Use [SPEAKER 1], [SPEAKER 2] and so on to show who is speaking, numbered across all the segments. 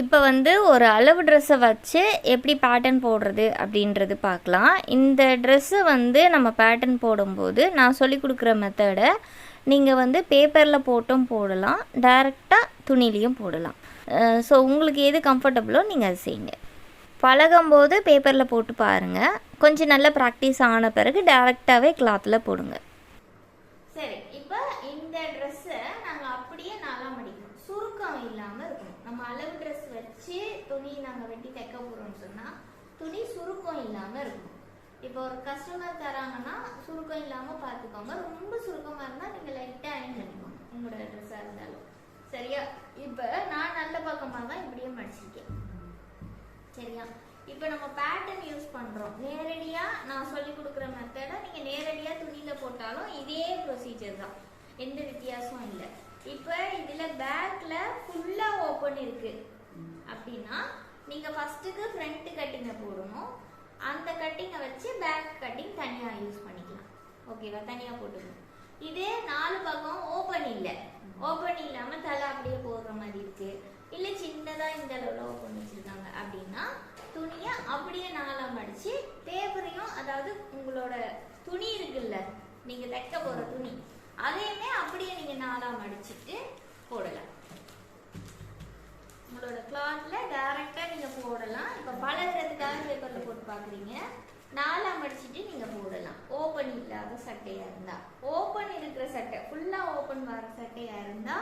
[SPEAKER 1] இப்போ வந்து ஒரு அளவு ட்ரெஸ்ஸை வச்சு எப்படி பேட்டர்ன் போடுறது அப்படின்றது பார்க்கலாம். இந்த ட்ரெஸ்ஸு வந்து நம்ம பேட்டர்ன் போடும்போது நான் சொல்லி கொடுக்குற மெத்தடை நீங்கள் வந்து பேப்பரில் போட்டும் போடலாம் டைரெக்டாக துணிலையும் போடலாம். ஸோ உங்களுக்கு எது கம்ஃபர்டபுளோ நீங்கள் அதை செய்யுங்க. பழகும்போது பேப்பரில் போட்டு பாருங்கள் கொஞ்சம் நல்ல ப்ராக்டிஸ் ஆன பிறகு டேரெக்டாகவே கிளாத்தில் போடுங்க. சரி இப்போ இந்த ட்ரெஸ்ஸை நாங்கள் அப்படியே நாளாக மடிக்கணும் சுருக்கம் இல்லாமல் இருக்கணும் நம்ம அளவு ட்ரெஸ் வச்சு துணி நாங்கள் வெட்டி தைக்க போகிறோம்னு சொன்னால் துணி சுருக்கம் இல்லாமல் இருக்கும். இப்போ ஒரு கஸ்டமர் தராங்கன்னா சுருக்கம் இல்லாமல் பார்த்துக்கோங்க ரொம்ப சுருக்கமாக இருந்தால் நீங்கள் லைட்டாக அயன் பண்ணிக்கோங்க உங்களோட ட்ரெஸ்ஸாக இருந்தாலும். சரியா? இப்போ நான் நல்ல பக்கமாக தான் இப்படியே மடிச்சிருக்கேன். சரியா? இப்போ நம்ம பேட்டர்ன் யூஸ் பண்ணுறோம் நேரடியாக நான் சொல்லி கொடுக்குற மெத்தடை நீங்கள் நேரடியாக துணியில் போட்டாலும் இதே ப்ரொசீஜர் தான். எந்த வித்தியாசமும் இல்லை. இப்போ இதில் பேக்கில் ஃபுல்லாக ஓப்பன் இருக்குது அப்படின்னா நீங்கள் ஃபஸ்ட்டுக்கு ஃப்ரண்ட்டு கட்டிங்கை போடணும். அந்த கட்டிங்கை வச்சு பேக் கட்டிங் தனியாக யூஸ் பண்ணிக்கலாம். ஓகேவா தனியாக போட்டுக்கணும். இதே நாலு பக்கம் ஓப்பன் இல்லை. ஓப்பன் இல்லாமல் தலை அப்படியே போடுற மாதிரி இருக்குது இல்லை சின்னதாக இந்த அளவில் ஓப்பன் வச்சுருக்காங்க அப்படின்னா துணியை அப்படியே நாளாக மடித்து பேப்பரையும் அதாவது உங்களோட துணி இருக்குல்ல நீங்கள் தைக்க போகிற துணி அதையுமே அப்படியே நீங்கள் நாளாக மடிச்சிட்டு போடலாம். உங்களோட கிளாத்ல டைரக்டா நீங்க போடலாம். இப்ப பழகிறதுக்காக பேப்பர்ல போட்டு பாக்குறீங்க. நாலாம் அடிச்சுட்டு நீங்க போடலாம். ஓபன் இல்லாத சட்டையா இருந்தா. ஓபன் இருக்கிற சட்டை ஃபுல்லா ஓபன் வர சட்டையா இருந்தா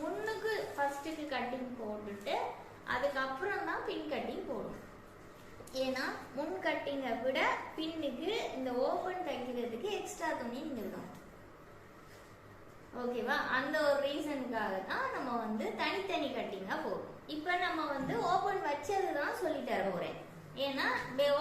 [SPEAKER 1] முன்னுக்கு ஃபர்ஸ்ட்டுக்கு கட்டிங் போட்டுட்டு அதுக்கப்புறம் தான் பின் கட்டிங் போடணும். ஏன்னா முன் கட்டிங்கை விட பின்னுக்கு இந்த ஓபன் தைக்கிறதுக்கு எக்ஸ்ட்ரா துணி நீங்கள் தான் ஓகேவா? அந்த ஒரு ரீசனுக்காக தான் நம்ம வந்து தனித்தனி கட்டிங்கா போகும் இப்போ நம்ம வந்து ஓபன் வச்சது தான் சொல்லி தர போறேன். ஏன்னா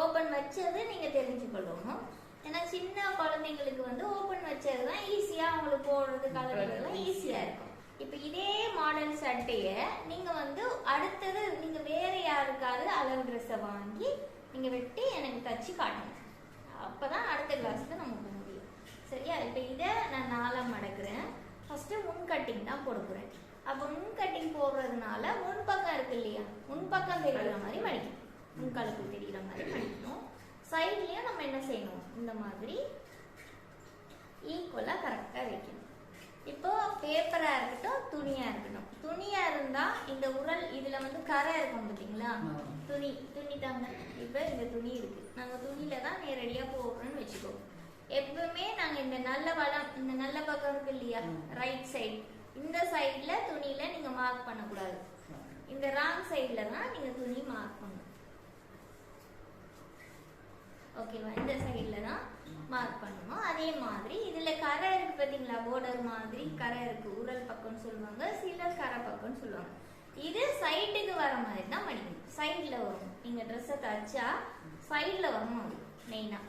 [SPEAKER 1] ஓபன் வச்சது நீங்க தெரிஞ்சுக்கொள்ளணும். ஏன்னா சின்ன குழந்தைங்களுக்கு வந்து ஓபன் வச்சது தான் ஈஸியா அவங்களுக்கு போடுறது கலர்றதுலாம் ஈஸியா இருக்கும். இப்போ இதே மாடல் சட்டையை நீங்க வந்து அடுத்தது நீங்க வேற யாருக்காவது அளவு ட்ரெஸ்ஸை வாங்கி நீங்க வெட்டி எனக்கு தச்சு காட்டணும் அப்பதான் அடுத்த கிளாஸ்க்கு நம்ம சரியா? இப்போ இதை நான் நாலாக மடக்குறேன் ஃபஸ்ட்டு முன் கட்டிங் தான் போட போகிறேன் அப்போ முன் கட்டிங் போடுறதுனால முன் பக்கம் இருக்கு இல்லையா? முன் பக்கம் தெரிகிற மாதிரி மடிக்கணும். முன் கழுத்து தெரிகிற மாதிரி மடிக்கணும். சைட்லேயும் நம்ம என்ன செய்யணும்? இந்த மாதிரி ஈக்குவலாக கரெக்டாக வைக்கணும். இப்போ பேப்பராக இருக்கட்டும் துணியாக இருக்கட்டும். துணியாக இருந்தால் இந்த உரல் இதில் வந்து கரை இருக்கும் பார்த்தீங்களா துணி துணி தாங்க. இப்போ இந்த துணி இருக்கு. நாங்கள் துணியில தான் நேரடியாக போடுறோம்னு வச்சுக்கோ எப்பவுமே நாங்கள் இந்த நல்ல வளம் இந்த நல்ல பக்கம் இருக்கு இல்லையா? ரைட் சைடு இந்த சைடுல துணியில நீங்க மார்க் பண்ணக்கூடாது. இந்த ராங் சைடுல தான் நீங்க துணி மார்க் பண்ணணும். ஓகேவா இந்த சைடுல தான் மார்க் பண்ணணும். அதே மாதிரி இதுல கரை இருக்கு பாத்தீங்களா border மாதிரி கரை இருக்கு. உரல் பக்கம்னு சொல்லுவாங்க சிலர் கரை பக்கம்னு சொல்லுவாங்க. இது சைடுக்கு வர மாதிரி தான் மடிக்கணும். சைடுல வரும். நீங்க ட்ரெஸ்ஸை தச்சா சைடுல வரணும் அது மெயினா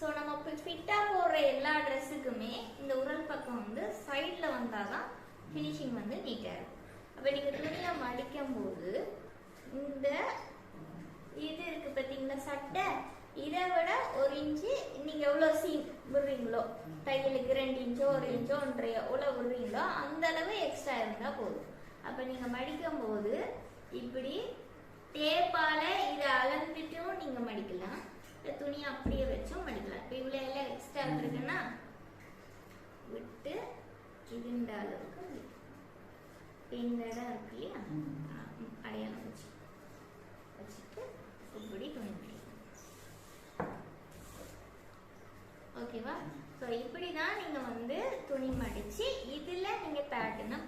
[SPEAKER 1] ஸோ நம்ம இப்போ ஃபிட்டாக போடுற எல்லா ட்ரெஸ்ஸுக்குமே இந்த உரல் பக்கம் வந்து சைடில் வந்தால் தான் ஃபினிஷிங் வந்து நீட்டாக இருக்கும். அப்போ நீங்கள் துணியை மடிக்கும் போது இந்த இது இருக்குது பார்த்தீங்களா சட்டை. இதை விட ஒரு இன்ச்சு நீங்கள் எவ்வளோ சீன் விடுறீங்களோ தையலுக்கு ரெண்டு இன்ச்சோ ஒரு இன்ச்சோ ஒன்றரை எவ்வளோ விடுறீங்களோ அந்த அளவு எக்ஸ்ட்ரா இருந்தால் போதும். அப்போ நீங்கள் மடிக்கும் போது இப்படி டேப்பால் இதை அளந்துட்டும் நீங்கள் மடிக்கலாம். இந்த துணியை அப்படியே வச்சும் இருக்குன்னா விட்டு இந்த அளவுக்கு இந்த இடம் இருக்கு இல்லையா? அடையாளம் வச்சு. வச்சுட்டு இப்படி துணி ஓகேவா? ஸோ இப்படி தான் நீங்கள் வந்து துணி மடித்து இதில் நீங்கள் பேட்டர்னை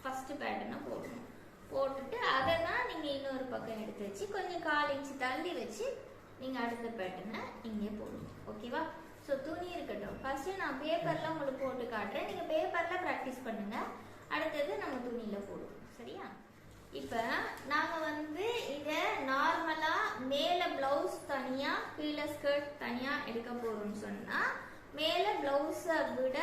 [SPEAKER 1] ஃபஸ்ட்டு பேட்டர்னை போடணும். போட்டுட்டு அதை தான் நீங்கள் இன்னொரு பக்கம் எடுத்து வச்சு கொஞ்சம் கால் இன்ச்சு தள்ளி வச்சு நீங்கள் அடுத்த பேட்டர்னை இங்கே போடணும். ஓகேவா? ஸோ துணி இருக்கட்டும். ஃபஸ்ட்டு நான் பேப்பரில் உங்களுக்கு போட்டு காட்டுறேன். நீங்கள் பேப்பரில் ப்ராக்டிஸ் பண்ணுங்கள் அடுத்தது நம்ம துணியில் போடுவோம். சரியா? இப்போ நாங்கள் வந்து இதை நார்மலாக மேலே ப்ளவுஸ் தனியாக கீழே ஸ்கர்ட் தனியாக எடுக்க போகிறோம்னு சொன்னால் மேலே ப்ளவுஸை விட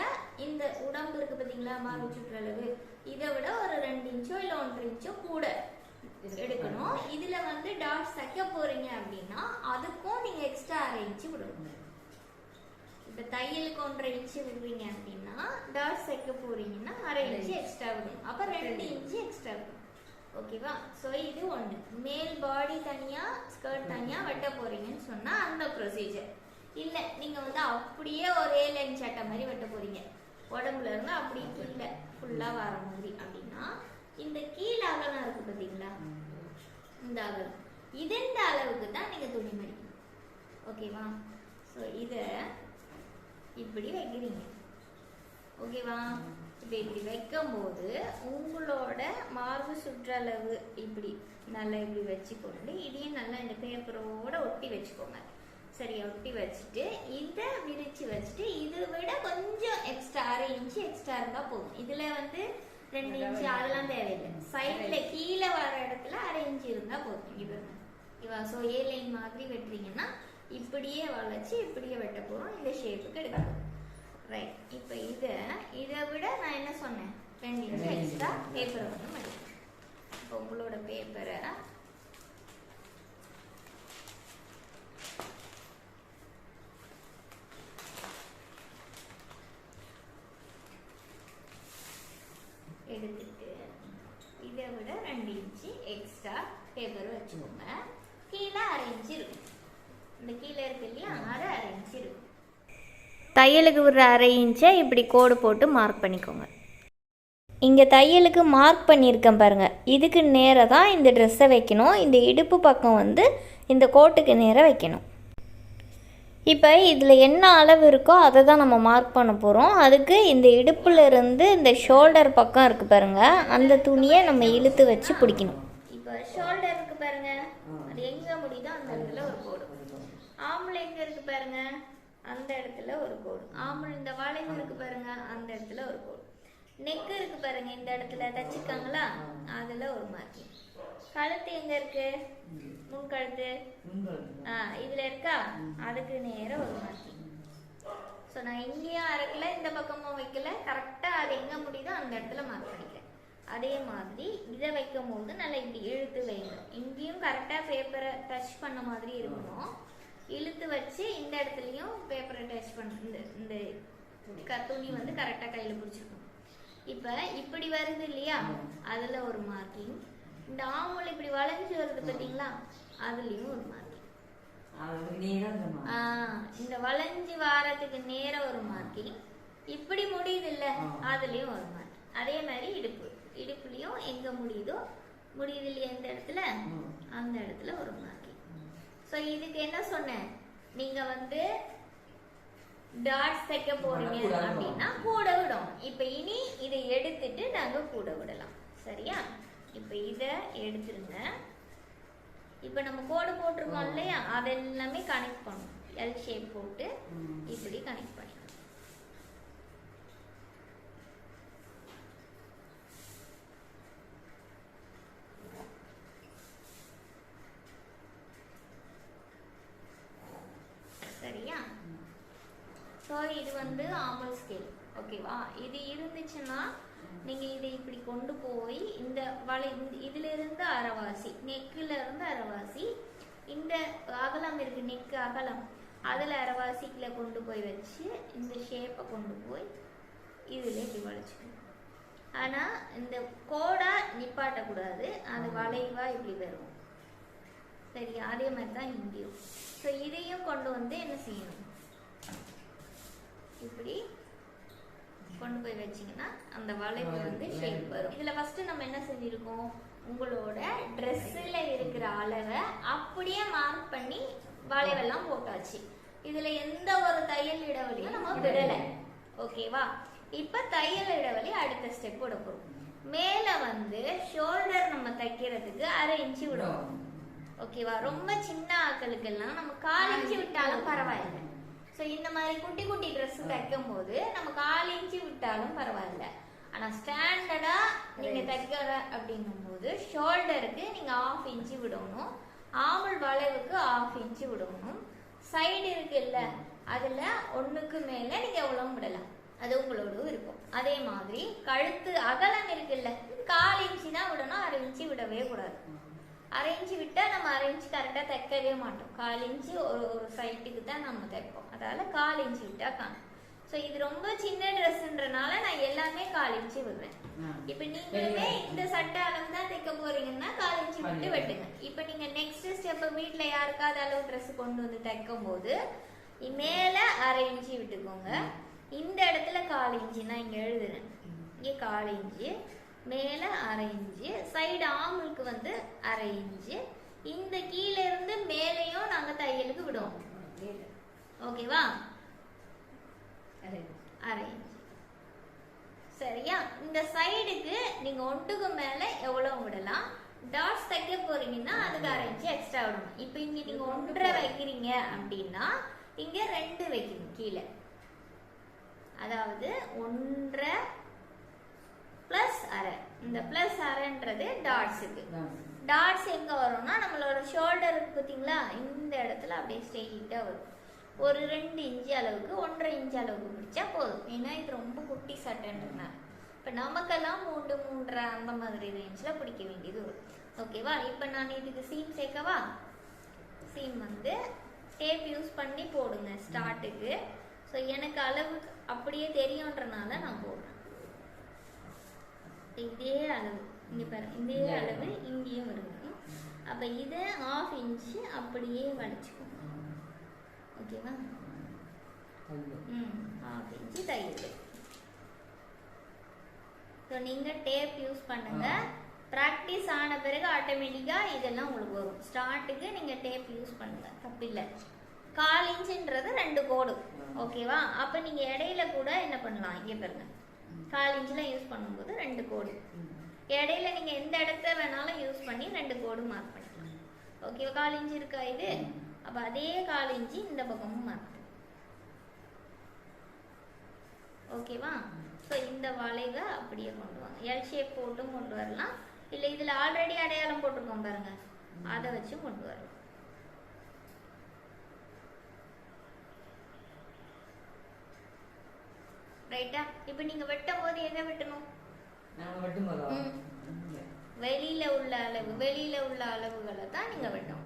[SPEAKER 1] இந்த உடம்பு இருக்கு பார்த்தீங்களா மார்பு சுற்றளவு இதை விட ஒரு ரெண்டு இன்ச்சோ இல்லை ஒன்றரை இன்ச்சோ கூட எடுக்கணும். இதில் வந்து டாட் தைக்க போகிறீங்க அப்படின்னா அதுக்கும் நீங்கள் எக்ஸ்ட்ரா அரை இன்ச்சு விடணும். இப்போ தையலுக்கு ஒன்றரை இன்ச்சு விடுறீங்க அப்படின்னா டாட்ஸ் தைக்க போறீங்கன்னா அரை இன்ச்சு எக்ஸ்ட்ரா விடணும். அப்போ ரெண்டு இன்ச்சு. எக்ஸ்ட்ரா விடணும். ஓகேவா? ஸோ இது ஒன்று மேல் பாடி தனியாக ஸ்கர்ட் தனியாக வெட்ட போறீங்கன்னு சொன்னால் அந்த ப்ரொசீஜர் இல்லை நீங்கள் வந்து அப்படியே ஒரே லைன் சட்டை மாதிரி வெட்ட போறீங்க. உடம்புல இருந்து அப்படி கீழே ஃபுல்லாக வர மாதிரி அப்படின்னா இந்த கீழ் அகலம் இருக்கு பார்த்தீங்களா? இந்த அகலம். இதெந்த அளவுக்கு தான் நீங்கள் துணி மடிக்கணும். ஓகேவா? ஸோ இதை இப்படி வைக்கிறீங்க. ஓகேவா இப்போ இப்படி வைக்கும்போது உங்களோட மார்பு சுற்றளவு இப்படி நல்லா இப்படி வச்சுக்கொண்டு இதையும் நல்லா இந்த பேப்பரோட ஒட்டி வச்சுக்கோங்க. சரி ஒட்டி வச்சுட்டு இதை விரிச்சு வச்சுட்டு இதை விட கொஞ்சம் எக்ஸ்ட்ரா அரை இன்ச்சு எக்ஸ்ட்ரா இருந்தால் போதும். இதில் வந்து ரெண்டு இன்ச்சு அதெல்லாம் தேவையில்லை. சைடில் கீழே வர இடத்துல அரை இன்ச்சு இருந்தால் போதும். இது இவா ஸோ ஏ லைன் மாதிரி வெட்டுறீங்கன்னா இப்படியே வளைச்சு இப்படியே வெட்ட போகிறோம் இந்த ஷேப்புக்கு எடுக்க போகிறோம் ரைட் இப்போ இதை இதை விட நான் என்ன சொன்னேன்? ரெண்டு இன்ச்சு எக்ஸ்ட்ரா பேப்பரை வந்து மடிக்கணும். இப்போ உங்களோட பேப்பரை எடுத்துட்டு இதை விட ரெண்டு இன்ச்சு எக்ஸ்ட்ரா பேப்பர் வச்சுக்கோங்க. கீழே அரை இன்ச்சு இருக்கும். இந்த கீழே இருக்கு இல்லையா? அது அரை இன்ச்சு இருக்கும் தையலுக்கு விடுற அரை இன்ச்சை இப்படி கோடு போட்டு மார்க் பண்ணிக்கோங்க. இங்கே தையலுக்கு மார்க் பண்ணியிருக்கேன் பாருங்கள் இதுக்கு நேராக தான் இந்த ட்ரெஸ்ஸை வைக்கணும். இந்த இடுப்பு பக்கம் வந்து இந்த கோட்டுக்கு நேராக வைக்கணும். இப்போ இதில் என்ன அளவு இருக்கோ அதை தான் நம்ம மார்க் பண்ண போகிறோம் அதுக்கு இந்த இடுப்புல இருந்து இந்த ஷோல்டர் பக்கம் இருக்குது பாருங்க. அந்த துணியை நம்ம இழுத்து வச்சு பிடிக்கணும். இப்போ ஷோல்டர் இருக்கு பாருங்க. அது எங்கே முடியுதோ அந்த இடத்துல ஒரு ஆம்பளை எங்க இருக்கு பாருங்க? அந்த இடத்துல ஒரு கோடு. ஆம்பளை இந்த வளைவு இருக்கு பாருங்க அந்த இடத்துல ஒரு கோடு. நெக் இருக்கு பாருங்க இந்த இடத்துல தச்சிருக்காங்களா அதுல ஒரு மார்க்கிங் கழுத்து எங்க இருக்கு? முன் கழுத்து. ஆ இதுல இருக்கா? அதுக்கு நேரம் ஒரு மார்க்கிங் ஸோ நான் இங்கேயும் அரைக்கல இந்த பக்கமும் வைக்கல. கரெக்டாக அது எங்கே முடியுதோ அந்த இடத்துல மார்க் பண்ணிக்கிறேன். அதே மாதிரி இதை வைக்கும் போது நல்லா இப்படி இழுத்து வைங்க. இங்கேயும் கரெக்டாக பேப்பரை டச் பண்ண மாதிரி இருக்கணும். இழுத்து வச்சு இந்த இடத்துலையும் பேப்பரை டச் பண்ண இந்த இந்த துணி வந்து கரெக்டாக கையில் பிடிச்சிருக்கணும் இப்போ இப்படி வருது இல்லையா? அதில் ஒரு மார்க்கிங் இந்த ஆமுல் இப்படி வளைஞ்சு வருது பார்த்தீங்களா அதுலேயும் ஒரு மார்க்கிங் ஆ, இந்த வளைஞ்சு வாரத்துக்கு நேர ஒரு மார்க்கிங் இப்படி முடியுது இல்ல அதுலயும் ஒரு மார்க்கிங் அதே மாதிரி இடுப்பு. இடுப்புலயும் எங்க முடியுதோ முடியுது இல்லையா இந்த இடத்துல? அந்த இடத்துல ஒரு மார்க்கிங் ஸோ இதுக்கு என்ன சொன்னேன்? நீங்க வந்து டாட்ஸ் தைக்க போறீங்க அப்படின்னா கூட விடும் இப்போ இனி இதை எடுத்துட்டு நாங்க கூட விடலாம் சரியா? இப்போ இதை எடுத்துருங்க. இப்போ நம்ம கோடு போட்டிருக்கோம் இல்லையா? அதெல்லாமே கனெக்ட் பண்ணணும். எல் ஷேப் போட்டு இப்படி கனெக்ட் பண்ணிக்கணும் சரியா ஸோ இது வந்து ஆமல் ஸ்கேல் ஓகேவா? இது இருந்துச்சுன்னா நீங்கள் இதை இப்படி கொண்டு போய் இந்த வளை இந்த- இதுல இருந்து அரைவாசி நெக்கில் இருந்து அரைவாசி இந்த அகலம் இருக்கு நெக்கு அகலம் அதில் அரைவாசிக்குள்ள கொண்டு போய் வச்சு இந்த ஷேப்பை கொண்டு போய் இதில் இப்படி வளைச்சிக்கணும் ஆனால் இந்த கோடா நிப்பாட்டக்கூடாது. அது வளைவாக இப்படி வரும். சரியா? அதே மாதிரி தான் இங்கேயும். ஸோ இதையும் கொண்டு வந்து என்ன செய்யணும்? இப்படி கொண்டு போய் வச்சீங்கன்னா அந்த வளைவு வந்து ஷேப் வரும். இதுல ஃபர்ஸ்ட் நம்ம என்ன செஞ்சிருக்கோம் உங்களோட ட்ரெஸ்ஸில் இருக்கிற அளவை அப்படியே மார்க் பண்ணி வளைவெல்லாம் போட்டாச்சு. இதுல எந்த ஒரு தையல் இடைவெளியும் நம்ம விடலை. ஓகேவா இப்ப தையல் இடைவெளி அடுத்த ஸ்டெப் விட போறோம். மேல வந்து ஷோல்டர் நம்ம தைக்கிறதுக்கு அரை இன்ச்சு விடுவோம் ஓகேவா ரொம்ப சின்ன ஆட்களுக்கெல்லாம் நம்ம கால் இன்ச்சு விட்டாலும் பரவாயில்லை. ஸோ இந்த மாதிரி குட்டி குட்டி ட்ரெஸ் தைக்கும் போது நம்ம கால் இன்ச்சு விட்டாலும் பரவாயில்ல. ஆனால் ஸ்டாண்டர்டாக நீங்கள் தைக்கிற அப்படிங்கும் போது ஷோல்டருக்கு நீங்கள் ஆஃப் இன்ச்சு விடணும். ஆமல் வளைவுக்கு ஆஃப் இன்ச்சு விடணும். சைடு இருக்குல்ல அதில் ஒன்றுக்கு மேலே நீங்கள் எவ்வளோ விடலாம். அது உங்களோட விருப்பம் அதே மாதிரி கழுத்து அகலம் இருக்குல்ல கால் இன்ச்சு தான் விடணும் அரை இன்ச்சு விடவே கூடாது. அரை இன்ச்சு விட்டால் நம்ம அரை இன்ச்சு கரெக்டாக தைக்கவே மாட்டோம். கால் இன்ச்சு ஒரு ஒரு சைட்டுக்கு தான் நம்ம தைப்போம். அதால கால் இன்ச்சு விட்டால் காணும். ஸோ இது ரொம்ப சின்ன ட்ரெஸ்ன்றனால நான் எல்லாமே கால் இன்ச்சு விடுறேன் இப்போ நீங்களுமே இந்த சட்டை அளவு தான் தைக்க போறீங்கன்னா கால் இன்ச்சு விட்டு வெட்டுங்க. இப்போ நீங்க நெக்ஸ்ட் ஸ்டெப் வீட்ல யாருக்காவது அளவு ட்ரெஸ் கொண்டு வந்து தைக்கும் போது மேல அரை இன்ச்சு விட்டுக்கோங்க. இந்த இடத்துல கால் நான் இங்க எழுதுறேன். இங்கே கால் இன்ச்சு. மேல அரை இன்ச்சு சைடு ஆமுக்கு வந்து அரை இன்ச்சு இந்த கீழே இருந்து மேலேயும் நாங்க தையலுக்கு விடுவோம். ஓகேவா அரை இன்ச்சு சரியா? இந்த சைடுக்கு நீங்க ஒட்டுக்கு மேல எவ்வளவு விடலாம்? டாட்ஸ் தைக்க போறீங்கன்னா அதுக்கு அரை இன்ச்சு எக்ஸ்ட்ரா விடணும். இப்போ இங்க நீங்க ஒன்றரை வைக்கிறீங்க அப்படின்னா இங்க ரெண்டு வைக்கணும் கீழே. அதாவது ஒன்றரை பிளஸ் அரை இந்த பிளஸ் அரைன்றது டாட்ஸுக்கு டாட்ஸ் எங்க வரும்னா நம்மளோட ஷோல்டர் இருக்கு பார்த்தீங்களா இந்த இடத்துல அப்படியே ஸ்ட்ரெயிட்டாக வரும். ஒரு ரெண்டு இன்ச்சு அளவுக்கு ஒன்றரை இன்ச்சு அளவுக்கு பிடிச்சா போதும். ஏன்னா இது ரொம்ப குட்டி சட்டைன்றதுனால. இப்போ நமக்கெல்லாம் மூன்று மூன்றரை அந்த மாதிரி ரேஞ்சில் பிடிக்க வேண்டியது வரும். ஓகேவா இப்போ நான் இதுக்கு சீம் சேர்க்கவா? சீம் வந்து டேப் யூஸ் பண்ணி போடுங்க ஸ்டார்ட்டுக்கு ஸோ எனக்கு அளவு அப்படியே தெரியுன்றனால நான் போடுறேன். இதே அளவு. இங்க பாருங்க இதே அளவு இங்கேயும் வருங்க அப்ப இதை ஆஃப் இன்ச்சு அப்படியே வளைச்சுக்கோங்க ஓகேவா? ம் ஆஃப் இன்ச்சு தையல் ஸோ நீங்க டேப் யூஸ் பண்ணுங்க. ப்ராக்டிஸ் ஆன பிறகு ஆட்டோமேட்டிக்காக இதெல்லாம் உங்களுக்கு வரும். ஸ்டார்ட்டுக்கு நீங்க டேப் யூஸ் பண்ணுங்க. தப்பில்லை கால் இன்ச்சுன்றது ரெண்டு கோடு. ஓகேவா? அப்போ நீங்க இடையில கூட என்ன பண்ணலாம்? இங்கே பாருங்க. கால் இன்ச்சில் யூஸ் பண்ணும்போது ரெண்டு கோடு. இடையில நீங்கள் எந்த இடத்த வேணாலும் யூஸ் பண்ணி ரெண்டு கோடு மார்க் பண்ணிக்கலாம். ஓகேவா கால் இன்ச்சு இருக்கா இது? அப்போ அதே கால் இன்ச்சு இந்த பக்கமும் மார்க் ஓகேவா ஸோ இந்த வளைவை அப்படியே கொண்டு வாங்க. எல் ஷேப் போட்டும் கொண்டு வரலாம். இல்லை இதில் ஆல்ரெடி அடையாளம் போட்டிருக்கோம் பாருங்க. அதை வச்சும் கொண்டு வரலாம். இப்போ நீங்க வெட்டும் போது எங்க வெட்டணும்
[SPEAKER 2] நாங்கள் மட்டும் போதும்
[SPEAKER 1] வெளியில உள்ள அளவு வெளியில உள்ள அளவுகளை தான் நீங்க வெட்டணும்.